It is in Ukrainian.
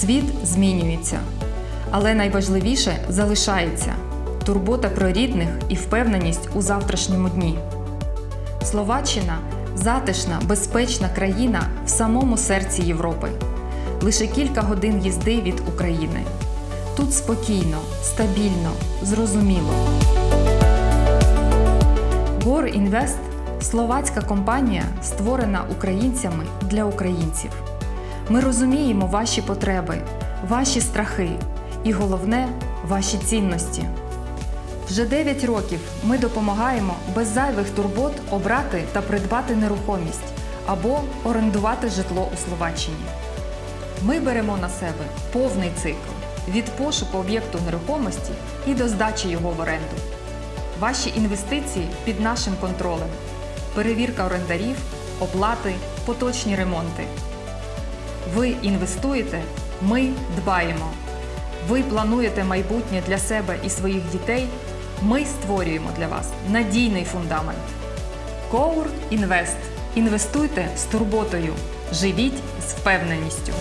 Світ змінюється, але найважливіше залишається турбота про рідних і впевненість у завтрашньому дні. Словаччина затишна, безпечна країна в самому серці Європи. Лише кілька годин їзди від України. Тут спокійно, стабільно, зрозуміло. Гор Інвест словацька компанія, створена українцями для українців. Ми розуміємо ваші потреби, ваші страхи і головне ваші цінності. Вже 9 років ми допомагаємо без зайвих турбот обрати та придбати нерухомість або орендувати житло у Словаччині. Ми беремо на себе повний цикл від пошуку об'єкту нерухомості і до здачі його в оренду. Ваші інвестиції під нашим контролем, перевірка орендарів, оплати, поточні ремонти. Ви інвестуєте, ми дбаємо. Ви плануєте майбутнє для себе і своїх дітей. Ми створюємо для вас надійний фундамент. Коур Інвест. Інвестуйте з турботою. Живіть з впевненістю.